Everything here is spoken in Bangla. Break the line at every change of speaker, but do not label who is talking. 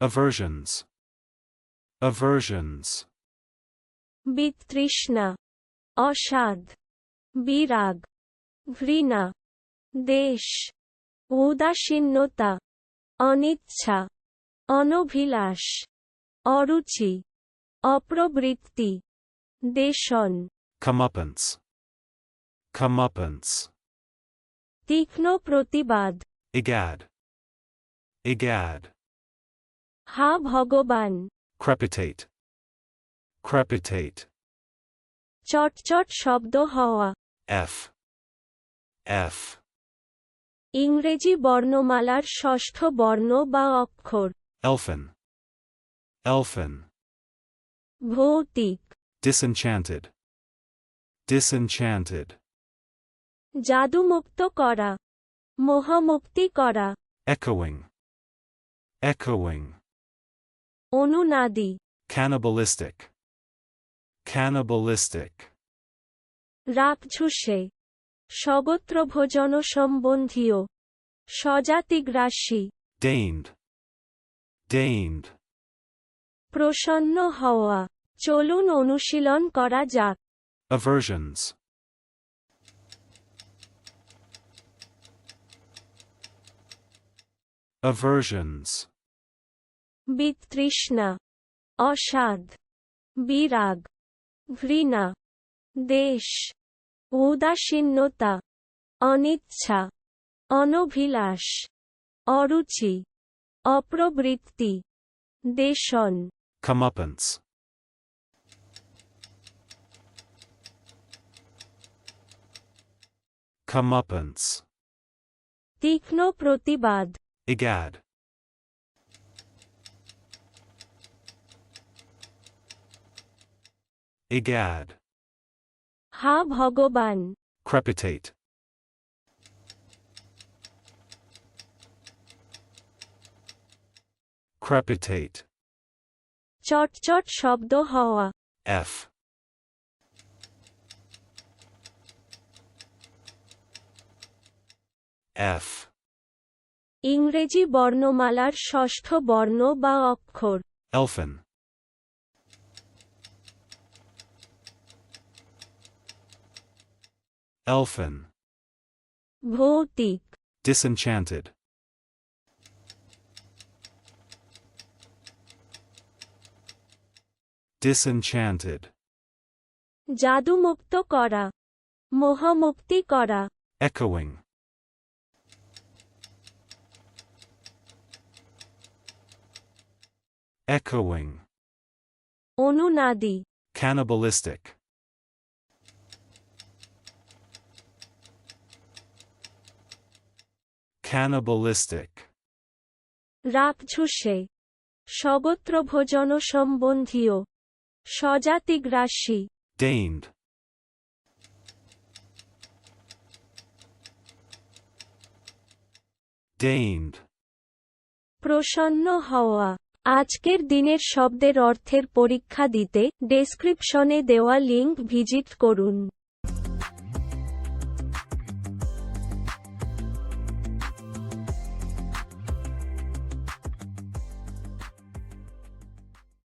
Aversions. Aversions.
বিতৃষ্ণা অসাধ বিরাগ ঘৃণা দেশ উদাসীন্যতা অনিচ্ছা অনভিলাষ অরুচি অপ্রবৃত্তি দেশন
Comeuppance. Comeuppance.
তীক্ষ্ণ প্রতিবাদ
Egad. Egad.
হা ভগবান
Crepitate. Crepitate.
চটচট শব্দ হওয়া
F. F.
ইংরেজি বর্ণমালার ষষ্ঠ বর্ণ বা অক্ষর
Elfin. Elfin.
ভৌতিক
Disenchanted. Disenchanted.
জাদুমুক্ত করা মোহমুক্তি করা
Echoing. Echoing.
অনুনাদি
Cannibalistic. Cannibalistic.
রাগঝুসে স্বগোত্রভোজন সম্বন্ধীয় স্বজাতিগ্রাসী
Deigned. Deigned.
প্রসন্ন হওয়া চলুন অনুশীলন করা যাক
Aversions. Aversions.
বিতৃষ্ণা অসাধ বিরাগ ঘৃণা দেশ উদাসীন্যতা অনিচ্ছা অনভিলাষ অরুচি অপ্রবৃত্তি দেশন
Comeuppance. Comeuppance.
তীক্ষ্ণ প্রতিবাদ
Egad. Egad.
হা ভগবান
Crepitate. Crepitate.
চটচট শব্দ হওয়া
F. F.
ইংরেজি বর্ণমালার ষষ্ঠ বর্ণ বা অক্ষর
Elfin. Elfin.
ভৌতিক
Disenchanted. Disenchanted.
জাদুমুক্ত করা মোহমুক্তি করা
Echoing. Echoing.
অনুনাদি
Cannibalistic. Cannibalistic.
রাগঝুসে স্বগোত্রভোজন সম্বন্ধীয় স্বজাতিগ্রাসী
Deigned. Deigned.
প্রসন্ন হওয়া আজকের দিনের শব্দের অর্থের পরীক্ষা দিতে ডেসক্রিপশনে দেওয়া লিংক ভিজিট করুন